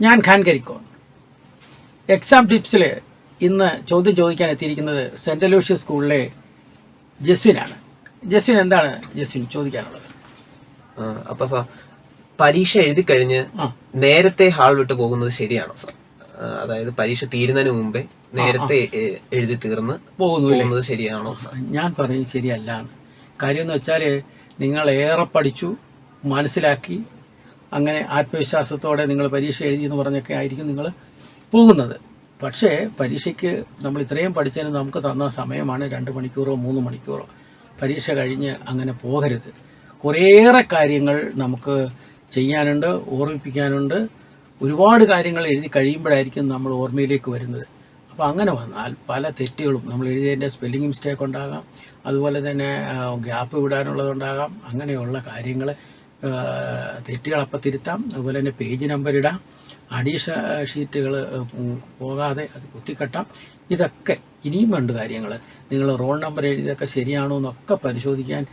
ഞാൻ ഖാൻ കരിക്കോൺ എക്സാം ടിപ്സിൽ ഇന്ന് ചോദ്യം ചോദിക്കാൻ എത്തിയിരിക്കുന്നത് സെന്റ് ലൂഷ്യസ് സ്കൂളിലെ ജസ്വിനാണ്. ജസ്വിൻ എന്താണ് ജസ്വിൻ ചോദിക്കാനുള്ളത്? അപ്പൊ സാർ പരീക്ഷ എഴുതി കഴിഞ്ഞ് നേരത്തെ ഹാൾ വിട്ട് പോകുന്നത് ശരിയാണോ സാർ? അതായത് പരീക്ഷ തീരുന്നതിന് മുമ്പേ നേരത്തെ എഴുതി തീർന്ന് പോകുന്നത് ശരിയാണോ ഞാൻ പറയും ശരിയല്ല. കാര്യം എന്ന് വെച്ചാൽ നിങ്ങൾ ഏറെ പഠിച്ചു മനസ്സിലാക്കി അങ്ങനെ ആത്മവിശ്വാസത്തോടെ നിങ്ങൾ പരീക്ഷ എഴുതി എന്ന് പറഞ്ഞൊക്കെ ആയിരിക്കും നിങ്ങൾ പോകുന്നത്. പക്ഷേ പരീക്ഷയ്ക്ക് നമ്മൾ ഇത്രയും പഠിച്ചതിന് നമുക്ക് തന്ന സമയമാണ് രണ്ട് മണിക്കൂറോ മൂന്ന് മണിക്കൂറോ. പരീക്ഷ കഴിഞ്ഞ് അങ്ങനെ പോകരുത്. കുറേയേറെ കാര്യങ്ങൾ നമുക്ക് ചെയ്യാനുണ്ട് ഓർമ്മിപ്പിക്കാനുണ്ട്. ഒരുപാട് കാര്യങ്ങൾ എഴുതി കഴിയുമ്പോഴായിരിക്കും നമ്മൾ ഓർമ്മയിലേക്ക് വരുന്നത്. അപ്പോൾ അങ്ങനെ വന്നാൽ പല തെറ്റുകളും നമ്മൾ എഴുതിയതിന്റെ സ്പെല്ലിംഗ് മിസ്റ്റേക്ക് ഉണ്ടാകാം. അതുപോലെ തന്നെ ഗ്യാപ്പ് വിടാനുള്ളതുണ്ടാകാം. അങ്ങനെയുള്ള കാര്യങ്ങൾ തെറ്റുകൾ അപ്പം തിരുത്താം. അതുപോലെ തന്നെ പേജ് നമ്പർ ഇടാം. അഡീഷ ഷീറ്റുകൾ പോകാതെ അത് കുത്തിക്കെട്ടാം. ഇതൊക്കെ ഇനിയും വേണ്ട കാര്യങ്ങൾ നിങ്ങൾ റോൾ നമ്പർ എഴുതിയതൊക്കെ ശരിയാണോ എന്നൊക്കെ പരിശോധിക്കാൻ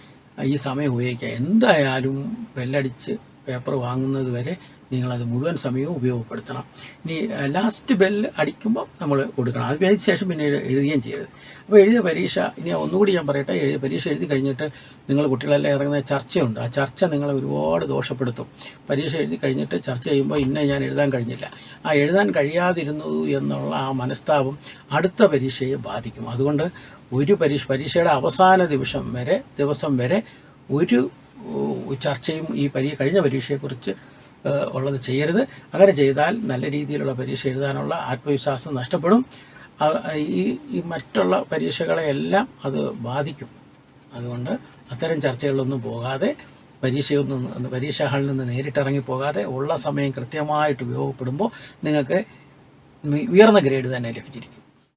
ഈ സമയം ഉപയോഗിക്കുക എന്തായാലും ബെല്ലടിച്ച് പേപ്പർ വാങ്ങുന്നത് വരെ നിങ്ങളത് മുഴുവൻ സമയവും ഉപയോഗപ്പെടുത്തണം. ഇനി ലാസ്റ്റ് ബെല്ല് അടിക്കുമ്പോൾ നമ്മൾ കൊടുക്കണം. അത് കഴിഞ്ഞ ശേഷം പിന്നെ എഴു- എഴുതുകയും ചെയ്യരുത്. അപ്പോൾ എഴുതിയ പരീക്ഷ ഇനി ഒന്നുകൂടി ഞാൻ പറയട്ടെ എഴുതിയ പരീക്ഷ എഴുതി കഴിഞ്ഞിട്ട് നിങ്ങൾ കുട്ടികളെല്ലാം ഇറങ്ങുന്ന ചർച്ചയുണ്ട്. ആ ചർച്ച നിങ്ങളെ ഒരുപാട് ദോഷപ്പെടുത്തും. പരീക്ഷ എഴുതി കഴിഞ്ഞിട്ട് ചർച്ച ചെയ്യുമ്പോൾ ഇന്ന ഞാൻ എഴുതാൻ കഴിഞ്ഞില്ല. ആ എഴുതാൻ കഴിയാതിരുന്നു എന്നുള്ള ആ മനസ്താപം അടുത്ത പരീക്ഷയെ ബാധിക്കും. അതുകൊണ്ട് ഒരു പരീക്ഷ പരീക്ഷയുടെ അവസാന ദിവസം വരെ ദിവസം വരെ ഒരു ചർച്ചയും ഈ പരീ കഴിഞ്ഞ പരീക്ഷയെക്കുറിച്ച് ഉള്ളത് ചെയ്യരുത്. അങ്ങനെ ചെയ്താൽ നല്ല രീതിയിലുള്ള പരീക്ഷ എഴുതാനുള്ള ആത്മവിശ്വാസം നഷ്ടപ്പെടും. ഈ ഈ മറ്റുള്ള പരീക്ഷകളെയെല്ലാം അത് ബാധിക്കും. അതുകൊണ്ട് അത്തരം ചർച്ചകളിലൊന്നും പോകാതെ പരീക്ഷയൊന്നും പരീക്ഷാ ഹാളിൽ നിന്ന് നേരിട്ടിറങ്ങി പോകാതെ ഉള്ള സമയം കൃത്യമായിട്ട് ഉപയോഗപ്പെടുമ്പോൾ നിങ്ങൾക്ക് ഉയർന്ന ഗ്രേഡ് തന്നെ ലഭിച്ചിരിക്കും.